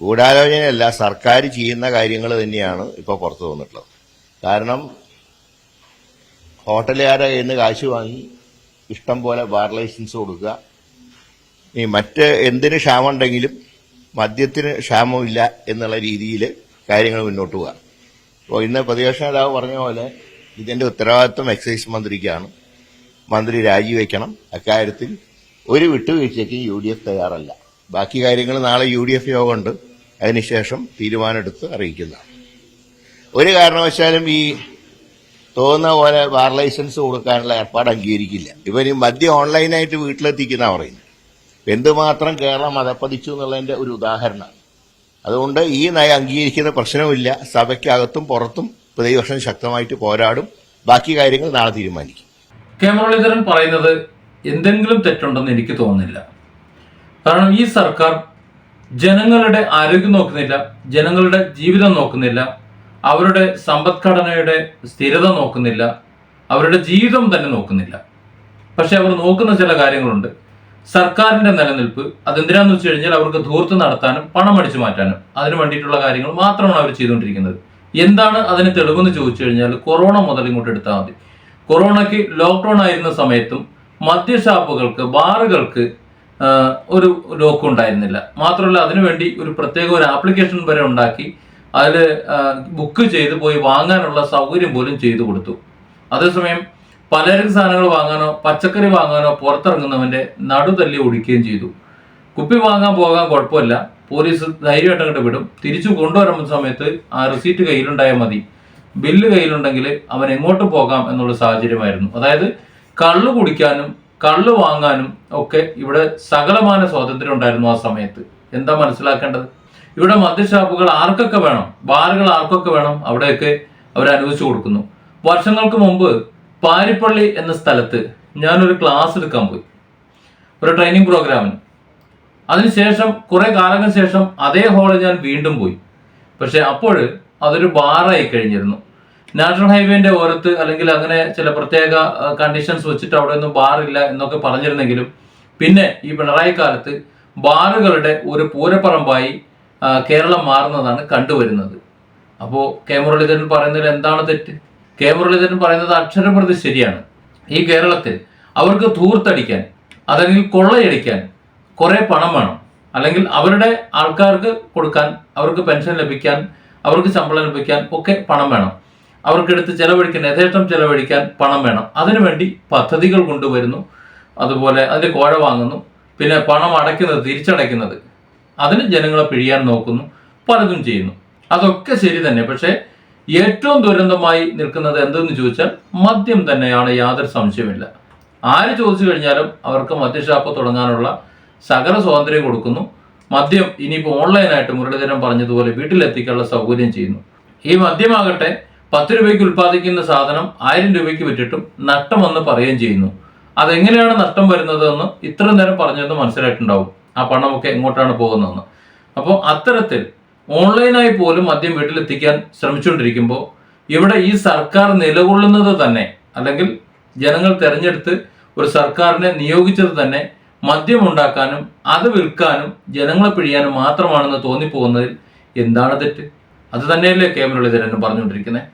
ഗൂഢാലോചനയല്ല സർക്കാർ ചെയ്യുന്ന കാര്യങ്ങൾ തന്നെയാണ് ഇപ്പോൾ പുറത്തു വന്നിട്ടുള്ളത്. കാരണം ഹോട്ടലുകാരെ കയ്യിൽ നിന്ന് കാശ് വാങ്ങി ഇഷ്ടം പോലെ ബാർ ലൈസൻസ് കൊടുക്കുക. ഈ മറ്റ് എന്തിന് ക്ഷാമമുണ്ടെങ്കിലും മദ്യത്തിന് ക്ഷാമമില്ല എന്നുള്ള രീതിയിൽ കാര്യങ്ങൾ മുന്നോട്ട് പോവുക. അപ്പോൾ ഇന്ന് പ്രതിപക്ഷ നേതാവ് പറഞ്ഞ പോലെ ഇതിന്റെ ഉത്തരവാദിത്വം എക്സൈസ് മന്ത്രിക്കാണ്. മന്ത്രി രാജിവെക്കണം. അക്കാര്യത്തിൽ ഒരു വിട്ടുവീഴ്ചയ്ക്ക് യു ഡി എഫ് തയ്യാറല്ല. ബാക്കി കാര്യങ്ങൾ നാളെ യു ഡി എഫ് യോഗമുണ്ട്. അതിനുശേഷം തീരുമാനമെടുത്ത് അറിയിക്കുന്ന. ഒരു കാരണവശാലും ഈ തോന്നുന്ന പോലെ ബാർ ലൈസൻസ് കൊടുക്കാനുള്ള ഏർപ്പാട് അംഗീകരിക്കില്ല. ഇവർ മദ്യം ഓൺലൈനായിട്ട് വീട്ടിലെത്തിക്കുന്ന പറയുന്നു എന്തുമാത്രം കേരളം മതപ്പതിച്ചു എന്നുള്ളതിന്റെ ഒരു ഉദാഹരണമാണ് അതുകൊണ്ട് ഈ നയം അംഗീകരിക്കുന്ന പ്രശ്നമില്ല സഭയ്ക്കകത്തും പുറത്തും പ്രതിപക്ഷം ശക്തമായിട്ട് പോരാടും. ബാക്കി കാര്യങ്ങൾ നാളെ തീരുമാനിക്കും. കെ മുരളീധരൻ പറയുന്നത് എന്തെങ്കിലും തെറ്റുണ്ടെന്ന് എനിക്ക് തോന്നുന്നില്ല. കാരണം ഈ സർക്കാർ ജനങ്ങളുടെ ആരോഗ്യം നോക്കുന്നില്ല ജനങ്ങളുടെ ജീവിതം നോക്കുന്നില്ല അവരുടെ സമ്പദ്ഘടനയുടെ സ്ഥിരത നോക്കുന്നില്ല അവരുടെ ജീവിതം തന്നെ നോക്കുന്നില്ല. പക്ഷെ അവർ നോക്കുന്ന ചില കാര്യങ്ങളുണ്ട്. സർക്കാരിന്റെ നിലനിൽപ്പ് അതെന്തിനാന്ന് വെച്ച് കഴിഞ്ഞാൽ അവർക്ക് ധൂർത്ത് നടത്താനും പണം അടിച്ചു മാറ്റാനും അതിനു വേണ്ടിയിട്ടുള്ള കാര്യങ്ങൾ മാത്രമാണ് അവർ ചെയ്തുകൊണ്ടിരിക്കുന്നത്. എന്താണ് അതിന് തെളിവെന്ന് ചോദിച്ചു കഴിഞ്ഞാൽ കൊറോണ മുതൽ ഇങ്ങോട്ട് എടുത്താൽ മതി. കൊറോണയ്ക്ക് ലോക്ക്ഡൌൺ ആയിരുന്ന സമയത്തും മദ്യഷാപ്പുകൾക്ക് ബാറുകൾക്ക് ഒരു ലോക്ക് ഉണ്ടായിരുന്നില്ല. മാത്രമല്ല അതിനുവേണ്ടി ഒരു പ്രത്യേക ഒരു ആപ്ലിക്കേഷൻ വരെ ഉണ്ടാക്കി അതിൽ ബുക്ക് ചെയ്ത് പോയി വാങ്ങാനുള്ള സൗകര്യം പോലും ചെയ്തു കൊടുത്തു. അതേസമയം പലചരക്ക് സാധനങ്ങൾ വാങ്ങാനോ പച്ചക്കറി വാങ്ങാനോ പുറത്തിറങ്ങുന്നവന്റെ നടുതല്ലി ഒടിക്കുകയും ചെയ്തു. കുപ്പി വാങ്ങാൻ പോകാൻ കുഴപ്പമില്ല. പോലീസ് ധൈര്യമായിട്ട് വിടും. തിരിച്ചു കൊണ്ടുവരുന്ന സമയത്ത് ആ റിസീറ്റ് കയ്യിലുണ്ടായാൽ മതി. ബില്ല് കയ്യിലുണ്ടെങ്കിൽ അവൻ എങ്ങോട്ട് പോകാം എന്നുള്ള സാഹചര്യമായിരുന്നു. അതായത് കള്ളു കുടിക്കാനും കള്ള് വാങ്ങാനും ഒക്കെ ഇവിടെ സകലമാന സ്വാതന്ത്ര്യം ഉണ്ടായിരുന്നു ആ സമയത്ത്. എന്താ മനസ്സിലാക്കേണ്ടത്? ഇവിടെ മദ്യഷാപ്പുകൾ ആർക്കൊക്കെ വേണം? ബാറുകൾ ആർക്കൊക്കെ വേണം? അവിടെയൊക്കെ അവർ അനുവദിച്ചു കൊടുക്കുന്നു. വർഷങ്ങൾക്ക് മുമ്പ് പാരിപ്പള്ളി എന്ന സ്ഥലത്ത് ഞാനൊരു ക്ലാസ് എടുക്കാൻ പോയി. ഒരു ട്രെയിനിങ് പ്രോഗ്രാമിന് അതിനുശേഷം കുറെ കാലങ്ങൾക്ക് ശേഷം അതേ ഹാളിൽ ഞാൻ വീണ്ടും പോയി. പക്ഷെ അപ്പോൾ അതൊരു ബാറായി കഴിഞ്ഞിരുന്നു. നാഷണൽ ഹൈവേന്റെ ഓരത്ത് അല്ലെങ്കിൽ അങ്ങനെ ചില പ്രത്യേക കണ്ടീഷൻസ് വെച്ചിട്ട് അവിടെ ഒന്നും ബാറില്ല എന്നൊക്കെ പറഞ്ഞിരുന്നെങ്കിലും പിന്നെ ഈ പിണറായി കാലത്ത് ബാറുകളുടെ ഒരു പൂരപ്പറമ്പായി കേരളം മാറുന്നതാണ് കണ്ടുവരുന്നത്. അപ്പോൾ കെ മുരളീധരൻ പറയുന്നതിൽ എന്താണ് തെറ്റ്? കെ മുരളീധരൻ പറയുന്നത് അക്ഷരപ്രതി ശരിയാണ്. ഈ കേരളത്തിൽ അവർക്ക് ധൂർത്തടിക്കാൻ അതല്ലെങ്കിൽ കൊള്ളയടിക്കാൻ കുറേ പണം വേണം. അല്ലെങ്കിൽ അവരുടെ ആൾക്കാർക്ക് കൊടുക്കാൻ അവർക്ക് പെൻഷൻ ലഭിക്കാൻ അവർക്ക് ശമ്പളം ലഭിക്കാൻ ഒക്കെ പണം വേണം. അവർക്കെടുത്ത് ചെലവഴിക്കാൻ യഥേഷ്ടം ചെലവഴിക്കാൻ പണം വേണം. അതിനുവേണ്ടി പദ്ധതികൾ കൊണ്ടുവരുന്നു. അതുപോലെ അതിന് കോഴ വാങ്ങുന്നു. പിന്നെ പണം അടയ്ക്കുന്നത് തിരിച്ചടയ്ക്കുന്നത്. അതിന് ജനങ്ങളെ പിഴിയാൻ നോക്കുന്നു. പലതും ചെയ്യുന്നു. അതൊക്കെ ശരി തന്നെ. പക്ഷേ ഏറ്റവും ദുരന്തമായി നിൽക്കുന്നത് എന്തെന്ന് ചോദിച്ചാൽ മദ്യം തന്നെയാണ് യാതൊരു സംശയമില്ല ആര് ചോദിച്ചു കഴിഞ്ഞാലും അവർക്ക് മദ്യഷാപ്പ് തുടങ്ങാനുള്ള സകല സ്വാതന്ത്ര്യം കൊടുക്കുന്നു. മദ്യം ഇനിയിപ്പോൾ ഓൺലൈനായിട്ട് മുരളീധരൻ പറഞ്ഞതുപോലെ വീട്ടിലെത്തിക്കാനുള്ള സൗകര്യം ചെയ്യുന്നു. ഈ മദ്യമാകട്ടെ പത്ത് രൂപയ്ക്ക് ഉൽപ്പാദിക്കുന്ന സാധനം ആയിരം രൂപയ്ക്ക് വിറ്റിട്ടും നഷ്ടമെന്ന് പറയുകയും ചെയ്യുന്നു. അതെങ്ങനെയാണ് നഷ്ടം വരുന്നതെന്ന് ഇത്ര നേരം പറഞ്ഞതെന്ന് മനസ്സിലായിട്ടുണ്ടാവും. ആ പണമൊക്കെ എങ്ങോട്ടാണ് പോകുന്നതെന്ന്. അപ്പോൾ അത്തരത്തിൽ ഓൺലൈനായി പോലും മദ്യം വീട്ടിലെത്തിക്കാൻ ശ്രമിച്ചുകൊണ്ടിരിക്കുമ്പോൾ ഇവിടെ ഈ സർക്കാർ നിലകൊള്ളുന്നത് തന്നെ അല്ലെങ്കിൽ ജനങ്ങൾ തിരഞ്ഞെടുത്ത് ഒരു സർക്കാരിനെ നിയോഗിച്ചത് തന്നെ മദ്യം ഉണ്ടാക്കാനും അത് വിൽക്കാനും ജനങ്ങളെ പിഴിയാനും മാത്രമാണെന്ന് തോന്നിപ്പോകുന്നതിൽ എന്താണ് തെറ്റ്? അത് തന്നെയല്ലേ കെ മുരളീധരൻ പറഞ്ഞുകൊണ്ടിരിക്കുന്നത്.